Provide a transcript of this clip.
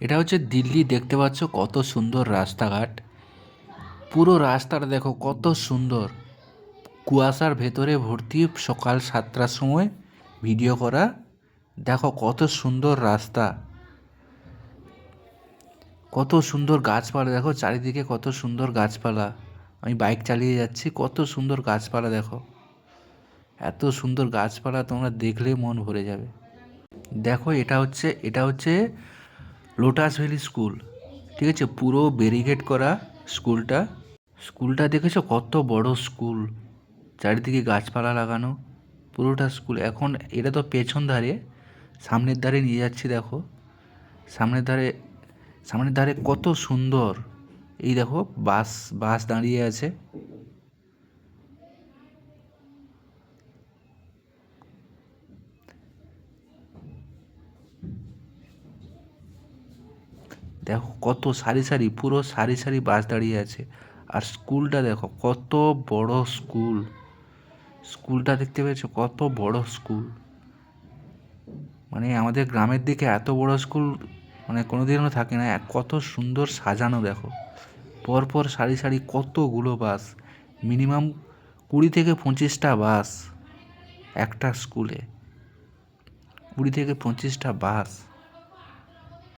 এটা হচ্ছে দিল্লি, দেখতে পাচ্ছ কত সুন্দর রাস্তাঘাট। পুরো রাস্তাটা দেখো কত সুন্দর। কুয়াশার ভেতরে ভর্তি সকাল সাতটার সময় ভিডিও করা। দেখো কত সুন্দর রাস্তা। কত সুন্দর গাছপালা, দেখো চারিদিকে কত সুন্দর গাছপালা। আমি বাইক চালিয়ে যাচ্ছি, কত সুন্দর গাছপালা, দেখো। এত সুন্দর গাছপালা তোমরা দেখলে মন ভরে যাবে। দেখো এটা হচ্ছে এটা হচ্ছে লোটাস ভ্যালি স্কুল। ঠিক আছে? পুরো ব্যারিকেড করা স্কুলটা। স্কুলটা দেখেছ? কত বড় স্কুল। চারিদিকে গাছপালা লাগানো। পুরোটা স্কুল। এখন এটা তো পেছন ধারে। সামনের ধারে নিয়ে যাচ্ছি, দেখো। সামনের ধারে সামনের ধারে কত সুন্দর। এই দেখো, বাস বাস দাঁড়িয়ে আছে। দেখো কত সারি সারি, পুরো সারি সারি বাস দাঁড়িয়ে আছে। আর স্কুলটা দেখো কত বড় স্কুল। স্কুলটা দেখতে পেয়েছ? কত বড় স্কুল। মানে আমাদের গ্রামের দিকে এত বড় স্কুল মানে কোনো দিনও থাকে না। কত সুন্দর সাজানো দেখো। পরপর সারি সারি কতগুলো বাস। মিনিমাম কুড়ি থেকে পঁচিশটা বাস একটা স্কুলে। কুড়ি থেকে পঁচিশটা বাস।